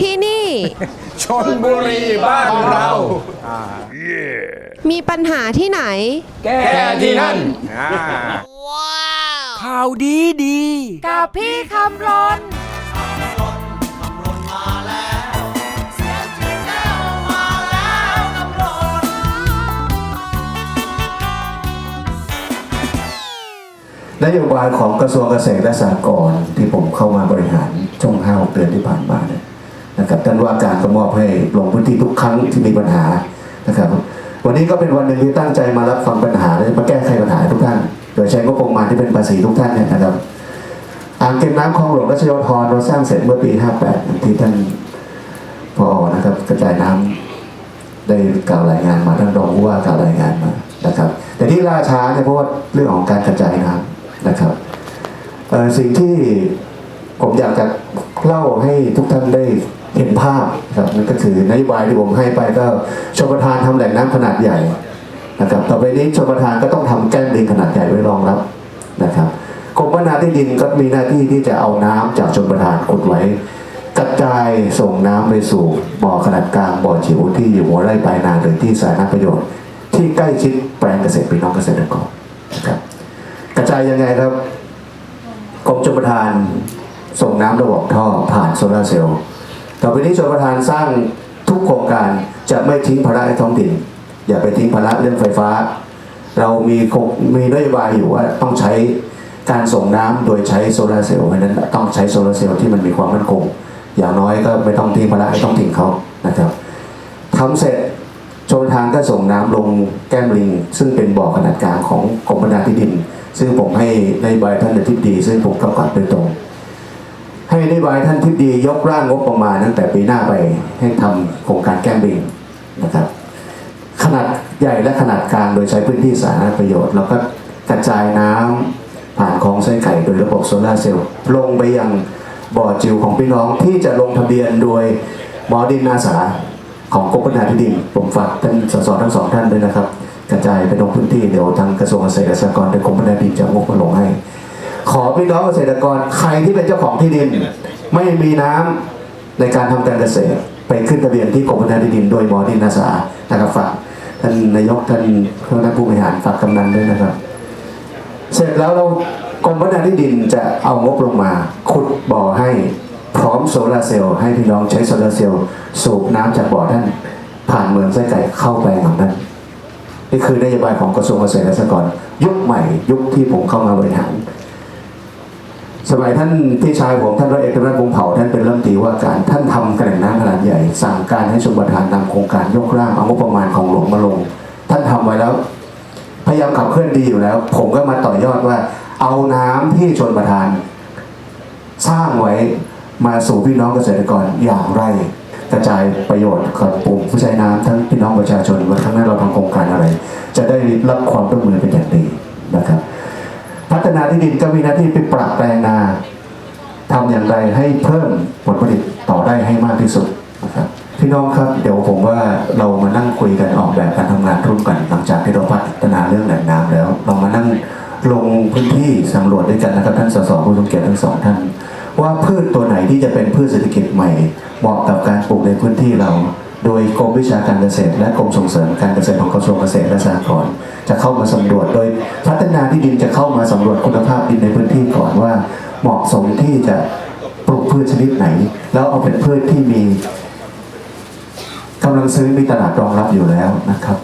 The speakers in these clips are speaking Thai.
ที่นี่ ชนบุรีบ้านเรา มีปัญหาที่ไหน แก้ที่นั่นอ่าข่าวดีดี กับพี่คำรนนโยบายของกระทรวงเกษตรและสหกรณ์ที่ผมเข้ามาบริหารช่วงห้าหกเดือนที่ผ่านมาเนี่ย นะครับท่านว่าการก็มอบให้ลงพื้นที่ทุกครั้งที่มีปัญหานะครับ วันนี้ก็เป็นวันหนึ่งที่ตั้งใจมารับฟังปัญหาและมาแก้ไขปัญหาทุกท่าน โดยใช้งบประมาณที่เป็นภาษีทุกท่านเนี่ยนะครับอ่างเก็บน้ำคลองหลวงรัชโยธรเราสร้างเสร็จเมื่อปี 58 ที่ท่านพอนะครับกระจายน้ำได้กล่าวรายงานมาท่านรองผู้ว่ากล่าวรายงานมานะครับ แต่ที่ล่าช้าเนี่ยเพราะว่าเรื่องของการกระจายน้ำนะครับสิ่งที่ผมอยากจะเล่าให้ทุกท่านได้ เห็นภาพครับนั่นก็คือนโยบายที่ผมให้ไปก็ชมประทานทำแหล่งน้ำขนาดใหญ่นะครับต่อไปนี้ชมประทานก็ต้องทำแก้มลิงขนาดใหญ่ไว้รองรับนะครับกรมพัฒนาที่ดินก็มีหน้าที่ที่จะเอาน้ำจากชมประทานขุดไว้กระจายส่งน้ำไปสู่บ่อขนาดกลางบ่อจิ๋วที่อยู่หัวไร่ปลายนาหรือที่สาธารณประโยชน์ ที่ใกล้ชิดแปลงเกษตรพี่น้องเกษตรกรนะครับกระจายยังไงครับกรมชลประทานส่งน้ำระบบท่อผ่านโซลาเซลล์ ต่อไปนี้ชลประทานสร้างทุกโครงการจะไม่ทิ้งภาระให้ท้องถิ่น อย่าไปทิ้งภาระเรื่องไฟฟ้า เรามีมีนโยบายอยู่ว่าต้องใช้การส่งน้ำโดยใช้โซลาร์เซลล์เพราะนั้นต้องใช้โซลาร์เซลล์ที่มันมีความมั่นคงอย่างน้อยก็ไม่ต้องทิ้งภาระให้ต้องทิ้งเขานะครับทำเสร็จชมทานก็ส่งน้ำลงแก้มลิง ซึ่งเป็นบ่อขนาดกลางของกรมพัฒนาที่ดิน ซึ่งผมให้ในใบายท่านอธิบดี ซึ่งผมกำกับโดยตรง ให้นโยบายท่านทิบดียกร่างงบประมาณตั้งแต่ปีหน้าไปให้ทำโครงการแก้มลิงนะครับ ขนาดใหญ่และขนาดกลางโดยใช้พื้นที่สาธารณประโยชน์แล้วก็กระจายน้ำผ่านคลองไส้ไก่โดยระบบโซลาร์เซลล์ลงไปยังบ่อจิวของพี่น้องที่จะลงทะเบียนโดยหมอดินอาสาของกรมพัฒนาที่ดินผมฝากท่านสสทั้งสองท่านด้วยนะครับ กระจายไปลงพื้นที่เดี๋ยวทางกระทรวงเกษตรและสหกรณ์โดยกรมพัฒนาที่ดินจะงบมาลงให้ ขอพี่น้องเกษตรกรใครที่เป็นเจ้าของที่ดิน ไม่มีน้ำในการทำการเกษตรไปขึ้นทะเบียนที่กรมพัฒนาที่ดิน โดยหมอดินอาสานะครับฝากท่านนายกท่านท่านผู้บริหารฝากกำนันด้วยนะครับ เสร็จแล้วเรากรมพัฒนาที่ดินจะเอางบลงมา ขุดบ่อให้พร้อมโซลาร์เซลล์ให้พี่น้องใช้โซลาร์เซลล์สูบน้ำจากบ่อท่านผ่านเมืองไส้ไก่เข้าไปของท่านนี่คือนโยบายของกระทรวงเกษตรและสหกรณ์ยุคใหม่ยุคที่ผมเข้ามาบริหาร สมัยท่านพี่ชายผมท่านร้อยเอกธรรมนัฐวงเผ่าท่านเป็นรัฐมนตรีว่าการท่านทำกระแหล่งน้ำขนาดใหญ่ สั่งการให้ชมประทานนำโครงการยกร่างเอางบประมาณของหลวงมาลง ท่านทำไว้แล้ว พยายามขับเคลื่อนดีอยู่แล้ว ผมก็มาต่อยอดว่า เอาน้ำที่ชนประทาน สร้างไว้มาสู่พี่น้องเกษตรกรอย่างไร กระจายประโยชน์กับกลุ่มผู้ใช้น้ำทั้งพี่น้องประชาชนว่าครั้างหน้าเราทำโครงการอะไร จะได้รับความร่วมมือเป็นอย่างดีนะครับ พัฒนาที่ดินก็มีหน้าที่ไปปรับแปลงนาทำอย่างไรให้เพิ่มผลผลิตต่อได้ให้มากที่สุดนะครับพี่น้องครับเดี๋ยวผมว่าเรามานั่งคุยกันออกแบบการทำงานร่วมกัน หลังจากที่เราพัฒนาเรื่องแหล่งน้ำแล้ว เรามานั่งลงพื้นที่สำรวจด้วยกันนะครับท่านสสผู้ทรงเกียรติทั้งสองท่าน ว่าพืชตัวไหนที่จะเป็นพืชเศรษฐกิจใหม่เหมาะกับการปลูกในพื้นที่เรา โดยกรมวิชาการเกษตร และกรมส่งเสริมการเกษตรของกระทรวงเกษตรและสหกรณ์จะเข้ามาสำรวจ โดยพัฒนาที่ดินจะเข้ามาสำรวจคุณภาพดินในพื้นที่ก่อนว่า เหมาะสมที่จะปลูกพืชชนิดไหน แล้วเอาเป็นพืชที่มีกำลังซื้อมีตลาดรองรับอยู่แล้วนะครับ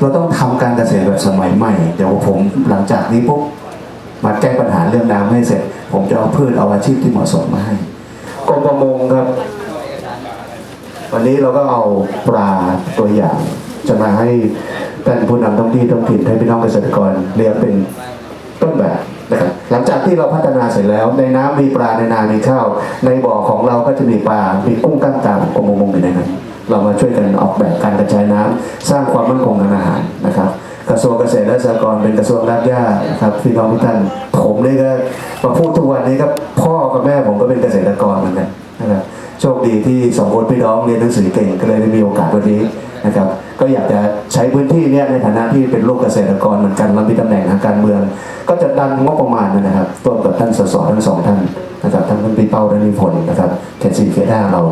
เราต้องทำการเกษตรแบบสมัยใหม่เดี๋ยวผมหลังจากนี้ปุ๊บมาแก้ปัญหาเรื่องน้ำให้เสร็จ ผมจะเอาพืชเอาอาชีพที่เหมาะสมมาให้กรมประมงครับ วันนี้เราก็เอาปลาตัวอย่าง จะมาให้ท่านผู้นำท้องที่ท้องถิ่นให้พี่น้องเกษตรกรเรียกเป็นต้นแบบนะครับหลังจากที่เราพัฒนาเสร็จแล้ว ในน้ำมีปลาในนามีข้าว ในบ่อของเราก็จะมีปลา มีกุ้งกั้งตามกรมประมงอยู่ในนั้นเรามาช่วยกันออกแบบการกระจายน้ำสร้างความมั่นคงทางอาหารนะครับ กระทรวงเกษตรและสหกรณ์เป็นกระทรวงรากหญ้านะครับพี่น้องทุกท่านผ นี่ก็มาพูดทุกวันนี้ก็พ่อกับแม่ผมก็เป็นเกษตรกรเหมือนกันนะครับโชคดีที่สองคนพี่น้องเรียนหนังสือเก่งก็เลยได้มีโอกาสวันนี้นะครับ ก็อยากจะใช้พื้นที่เนี้ยในฐานะที่เป็นลูกเกษตรกรเหมือนกันแล้วมีตำแหน่งทางการเมือง ก็จะดันงบประมาณนะครับร่วมกับท่านสสทั้งสองท่านนะครับท่านท่านพี่เป้าท่านนิพนธ์นะครับเขตสี่เขตห้าเรา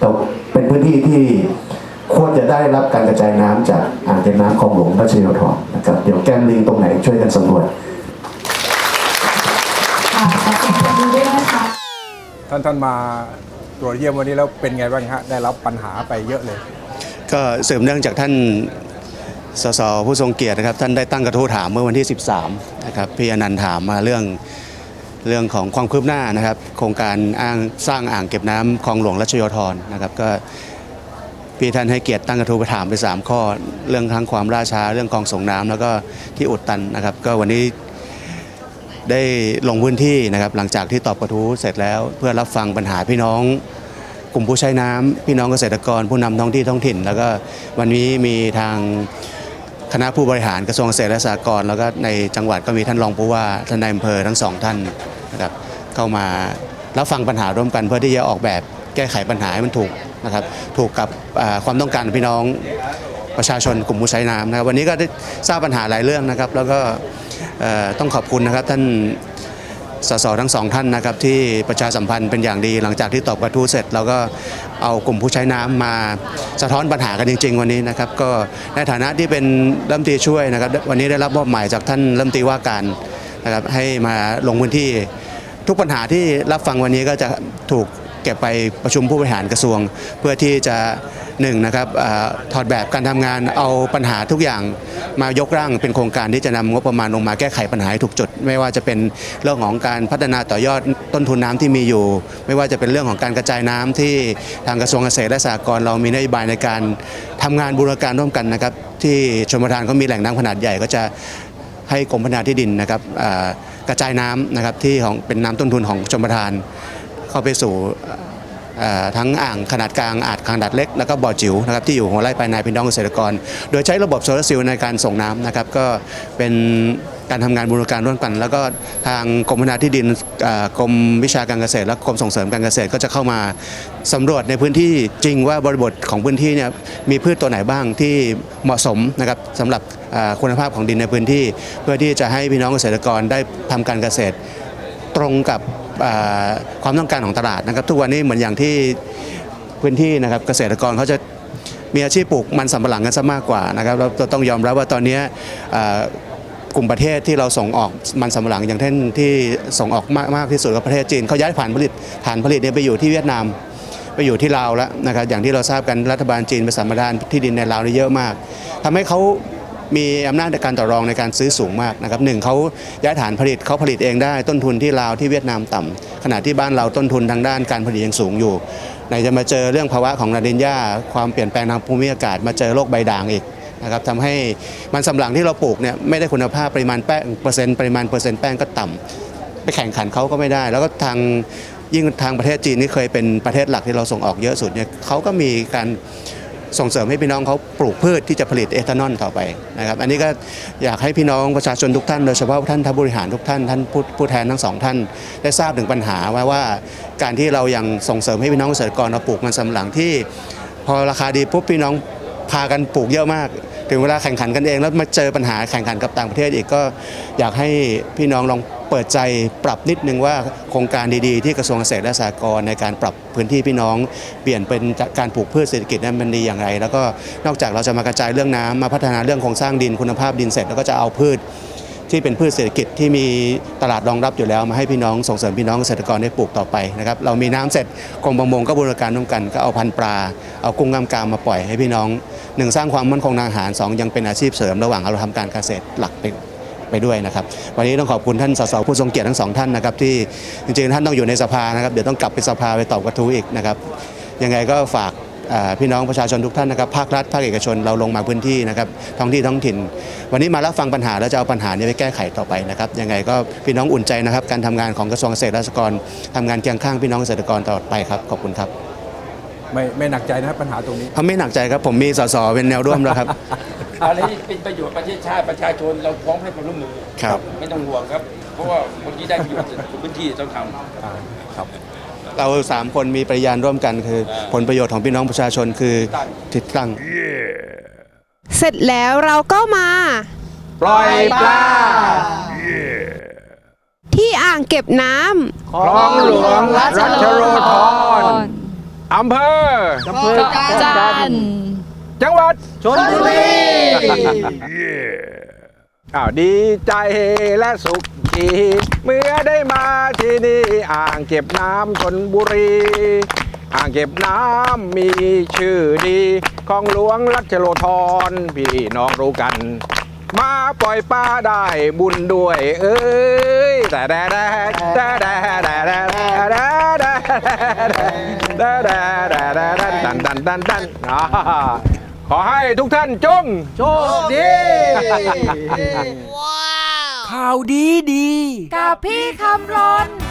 เราเป็นพื้นที่ที่ควรจะได้รับการกระจายน้ำจากอ่างเก็บน้ำคลองหลวงรัชโยธรนะครับเดี๋ยวแก้มลิงตรงไหนช่วยกันสำรวจ ท่านท่านมาตรวจเยี่ยมวันนี้แล้วเป็นไงบ้างฮะได้รับปัญหาไปเยอะเลย ก็เสืบเนื่องจากท่านสสผู้ทรงเกียรตินะครับ ท่านได้ตั้งกระทู้ถามเมื่อวันที่ 13 นะครับพี่อนันต์ถามมาเรื่องเรื่องของความคืบหน้านะครับ โครงการอ้างสร้างอ่างเก็บน้ำคลองหลวงรัชโยธรนะครับ ก็พี่ท่านให้เกียรติตั้งกระทู้ไปถามไป 3 ข้อ เรื่องทั้งความล่าช้าเรื่องคลองส่งน้ำแล้วก็ที่อุดตันนะครับ ก็วันนี้ ได้ลงพื้นที่นะครับหลังจากที่ตอบกระทู้เสร็จแล้ว เพื่อรับฟังปัญหาพี่น้อง กลุ่มผู้ใช้น้ำพี่น้องเกษตรกร ผู้นำท้องที่ท้องถิ่น แล้วก็วันนี้มีทางคณะผู้บริหารกระทรวงเกษตรและสหกรณ์แล้วก็ในจังหวัดก็มีท่านรองผู้ว่าท่านนายอำเภอทั้งสองท่านนะครับเข้ามารับฟังปัญหาร่วมกันเพื่อที่จะออกแบบแก้ไขปัญหาให้มันถูกนะครับถูกกับความต้องการพี่น้องประชาชนกลุ่มผู้ใช้น้ำนะครับวันนี้ก็ได้ทราบปัญหาหลายเรื่องนะครับ แล้วก็ ต้องขอบคุณนะครับท่านสสทั้งสองท่านนะครับที่ประชาสัมพันธ์เป็นอย่างดีหลังจากที่ตอบกระทู้เสร็จแล้วก็เอากลุ่มผู้ใช้น้ำมาสะท้อนปัญหากันจริง ๆ วันนี้นะครับก็ในฐานะที่เป็นรัฐมนตรีช่วยนะครับ วันนี้ได้รับมอบหมายจากท่านรัฐมนตรีว่าการนะครับให้มาลงพื้นที่ทุกปัญหาที่รับฟังวันนี้ก็จะถูก เก็บไปประชุมผู้บริหารกระทรวง เพื่อที่จะหนึ่งนะครับอถอดแบบการทำงานเอาปัญหาทุกอย่างมายกร่างเป็นโครงการที่จะนำงบประมาณลงมาแก้ไขปัญหาให้ถูกจุด ไม่ว่าจะเป็นเรื่องของการพัฒนาต่อยอดต้นทุนน้ำที่มีอยู่ ไม่ว่าจะเป็นเรื่องของการกระจายน้ำที่ทางกระทรวงเกษตรและสหกรณ์เรามีนโยบายในการทำงานบูรณาการร่วมกันนะครับ ที่ชมประทานเขามีแหล่งน้ำขนาดใหญ่ก็จะให้กรมพัฒนาที่ดินนะครับกระจายน้ำนะครับที่ของเป็นน้ำต้นทุนของชมประทาน เข้าไปสู่ทั้งอ่างขนาดกลางอ่างขนาดเล็ก แล้วก็บ่อจิ๋วนะครับที่อยู่หัวไร่ปลายนาพี่น้องเกษตรกร โดยใช้ระบบโซลาร์เซลล์ในการส่งน้ำนะครับก็เป็นการทำงานบูรณาการร่วมกัน แล้วก็ทางกรมพัฒนาที่ดินกรมวิชาการเกษตร และกรมส่งเสริมการเกษตรก็จะเข้ามาสำรวจในพื้นที่จริงว่าบริบทของพื้นที่เนี่ยมีพืชตัวไหนบ้างที่เหมาะสมนะครับสำหรับคุณภาพของดินในพื้นที่ เพื่อที่จะให้พี่น้องเกษตรกรได้ทำการเกษตรตรงกับ ความต้องการของตลาดนะครับ ทุกวันนี้เหมือนอย่างที่พื้นที่นะครับเกษตรกรเขาจะมีอาชีพปลูกมันสำปะหลังกันซะมากกว่านะครับเราต้องยอมรับว่าตอนนี้กลุ่มประเทศที่เราส่งออกมันสำปะหลังอย่างเช่นที่ส่งออกมากมากที่สุดก็ประเทศจีนเขาย้ายผ่านผลิตฐานผลิตเนี่ยไปอยู่ที่เวียดนามไปอยู่ที่ลาวแล้วนะครับอย่างที่เราทราบกันรัฐบาลจีนไปสัมปทานที่ดินในลาวนี่เยอะมากทำให้เขา มีอำนาจในการต่อรองในการซื้อสูงมากนะครับหนึ่งเขาย้ายฐานผลิตเขาผลิตเองได้ ต้นทุนที่ลาวที่เวียดนามต่ำขณะที่บ้านเราต้นทุนทางด้านการผลิตยังสูงอยู่ไหนจะมาเจอเรื่องภาวะของลานินยาความเปลี่ยนแปลงทางภูมิอากาศมาเจอโรคใบด่างอีกนะครับทำให้มันสำหลังที่เราปลูกเนี่ยไม่ได้คุณภาพปริมาณแป้งเปอร์เซ็นต์ปริมาณเปอร์เซ็นต์แป้งก็ต่ำไปแข่งขันเขาก็ไม่ได้ แล้วก็ทางยิ่งทางประเทศจีนนี่เคยเป็นประเทศหลักที่เราส่งออกเยอะสุดเนี่ยเขาก็มีการ ส่งเสริมให้พี่น้องเขาปลูกพืชที่จะผลิตเอทานอลต่อไปนะครับ อันนี้ก็อยากให้พี่น้องประชาชนทุกท่านโดยเฉพาะท่านท่านบริหารทุกท่านท่านผู้ผู้แทนทั้งสองท่าน ได้ทราบถึงปัญหาว่าว่าการที่เรายังส่งเสริมให้พี่น้องเกษตรกรเราปลูกมันสำหลังที่ พอราคาดีปุ๊บพี่น้องพากันปลูกเยอะมาก ถึงเวลาแข่งขันกันเอง แล้วมาเจอปัญหาแข่งขันกับต่างประเทศอีกก็อยากให้พี่น้องลอง เปิดใจปรับนิดนึงว่าโครงการดีๆ ที่กระทรวงเกษตรและสหกรณ์ในการปรับพื้นที่พี่น้องเปลี่ยนเป็นการปลูกพืชเศรษฐกิจนั้นมันดีอย่างไร แล้วก็นอกจากเราจะมากระจายเรื่องน้ำมาพัฒนาเรื่องโครงสร้างดินคุณภาพดินเสร็จแล้วก็จะเอาพืชที่เป็นพืชเศรษฐกิจที่มีตลาดรองรับอยู่แล้ว มาให้พี่น้องส่งเสริมพี่น้องเกษตรกรได้ปลูกต่อไปนะครับเรามีน้ำเสร็จกรมประมงก็บูรณาการร่วมกันก็เอาพันปลาเอากุ้งกามกามมาปล่อยให้พี่น้องหนึ่งสร้างความมั่นคงทางอาหารสองยังเป็นอาชีพเสริมระหว่างเราทำการเกษตรหลักไป ไปด้วยนะครับวันนี้ต้องขอบคุณท่านสสผู้ทรงเกียรติทั้งสองท่านนะครับที่จริงๆท่านต้องอยู่ในสภานะครับเดี๋ยวต้องกลับไปสภาไปตอบกระทู้อีกนะครับยังไงก็ฝากอ่าพี่น้องประชาชนทุกท่านนะครับภาครัฐภาคเอกชนเราลงมาพื้นที่นะครับท้องที่ท้องถิ่น วันนี้มารับฟังปัญหาแล้วจะเอาปัญหานี้ไปแก้ไขต่อไปนะครับยังไงก็พี่น้องอุ่นใจนะครับ การทำงานของกระทรวงเกษตรและสหกรณ์ทำงานเคียงข้างพี่น้องเกษตรกรตลอดไปครับขอบคุณครับ ไม่ไม่หนักใจนะครับปัญหาตรงนี้เขาไม่หนักใจครับผมมีสสเป็นแนวร่วมแล้วครับ อันนี้เป็นประโยชน์ประเทศชาติประชาชนเราพร้อมให้ความร่วมมือครับ ไม่ต้องห่วงครับ เพราะว่าคนที่ได้ประโยชน์จากพื้นที่ต้องทำ อ่าครับ เราสามคนมีปริยานร่วมกันคือ ผลประโยชน์ของพี่น้องประชาชนคือทิศตั้ง เสร็จแล้วเราก็มา ปล่อยปลาที่อ่างเก็บน้คลองหลวงรัชโรธรอำเภอเกาะจันทร์จังหวัดชนบุรี อ้าวดีใจและสุขทีเมื่อได้มาที่นี่อ่างเก็บน้ำชนบุรี อ่างเก็บน้ำมีชื่อดีของหลวงรัชโลธรพี่น้องรู้กัน มาปล่อยปลาได้บุญด้วย เอ้ยแต่แดแดแดแดแดแดแดแดแดแดแดแดแดดันดันดันดันอ่า ขอให้ทุกท่านจง โชคดี ข่าวดีดี กับพี่คำรน